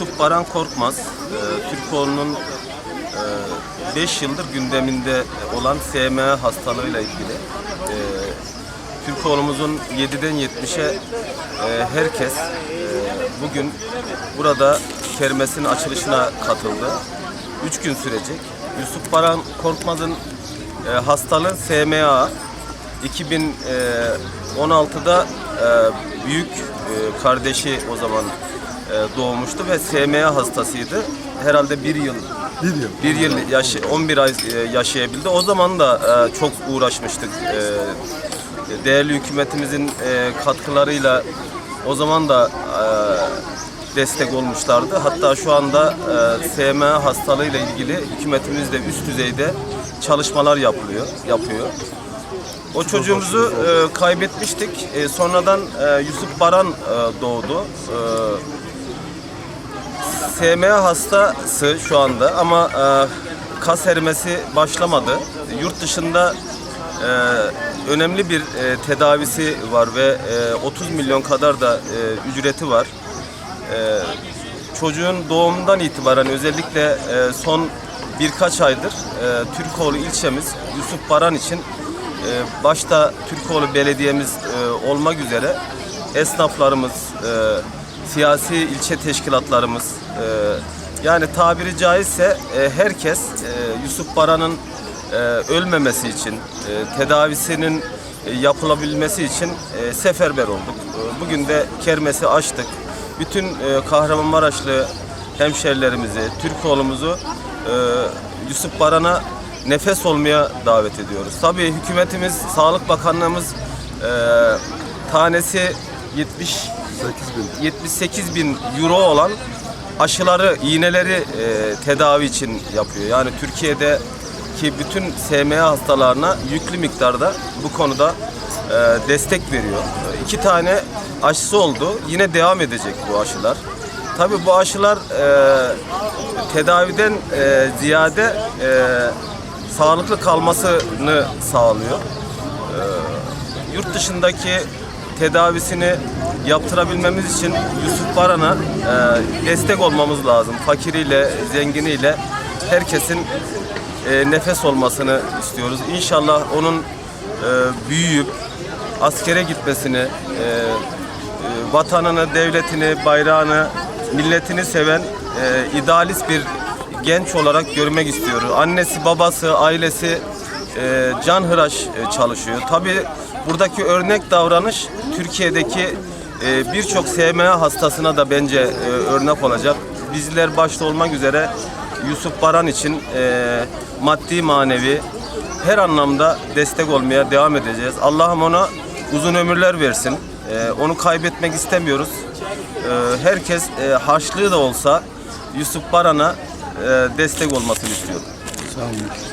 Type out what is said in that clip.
Yusuf Baran Korkmaz, e, Türkoğlu'nun 5 yıldır gündeminde olan SMA hastalığıyla ilgili. E, Türkoğlu'muzun 7'den 70'e e, herkes e, bugün burada kermesin açılışına katıldı. 3 gün sürecek. Yusuf Baran Korkmaz'ın e, hastalığı SMA. 2016'da e, büyük e, kardeşi o zaman e, doğmuştu ve SMA hastasıydı. Herhalde bir yıl Bir yıl. bir yıl yaşı 11 ay e, yaşayabildi. O zaman da e, çok uğraşmıştık. E, Değerli hükümetimizin e, katkılarıyla o zaman da e, destek olmuşlardı. Hatta şu anda e, SMA hastalığıyla ilgili hükümetimiz de üst düzeyde çalışmalar yapılıyor, yapıyor. O çocuğumuzu e, kaybetmiştik. E, sonradan e, Yusuf Baran e, doğdu. E, SMA hastası şu anda ama e, kas erimesi başlamadı. Yurt dışında e, önemli bir e, tedavisi var ve e, 30 milyon kadar da e, ücreti var. E, çocuğun doğumundan itibaren özellikle e, son birkaç aydır e, Türkoğlu ilçemiz Yusuf Baran için e, başta Türkoğlu Belediye'miz e, olmak üzere esnaflarımız, e, siyasi ilçe teşkilatlarımız, e, yani tabiri caizse e, herkes e, Yusuf Baran'ın e, ölmemesi için, e, tedavisinin e, yapılabilmesi için e, seferber olduk. E, bugün de kermesi açtık. Bütün e, Kahramanmaraşlı hemşerilerimizi, Türkoğlu'muzu e, Yusuf Baran'a nefes olmaya davet ediyoruz. Tabii hükümetimiz, Sağlık Bakanlığımız e, tanesi 70 8 bin. 78 bin euro olan aşıları, iğneleri e, tedavi için yapıyor. Yani Türkiye'deki bütün SMA hastalarına yüklü miktarda bu konuda e, destek veriyor. E, İki tane aşısı oldu. Yine devam edecek bu aşılar. Tabii bu aşılar e, tedaviden e, ziyade e, sağlıklı kalmasını sağlıyor yurt dışındaki tedavisini yaptırabilmemiz için Yusuf Baran'a e, destek olmamız lazım. Fakiriyle, zenginiyle herkesin e, nefes olmasını istiyoruz. İnşallah onun e, büyüyüp askere gitmesini, e, e, vatanını, devletini, bayrağını, milletini seven e, idealist bir genç olarak görmek istiyoruz. Annesi, babası, ailesi e, canhıraş e, çalışıyor. Tabii buradaki örnek davranış Türkiye'deki e, birçok SMA hastasına da bence e, örnek olacak. Bizler başta olmak üzere Yusuf Baran için e, maddi manevi her anlamda destek olmaya devam edeceğiz. Allah'ım ona uzun ömürler versin. E, onu kaybetmek istemiyoruz. E, herkes e, harçlığı da olsa Yusuf Baran'a e, destek olmasını istiyor. Sağ olun.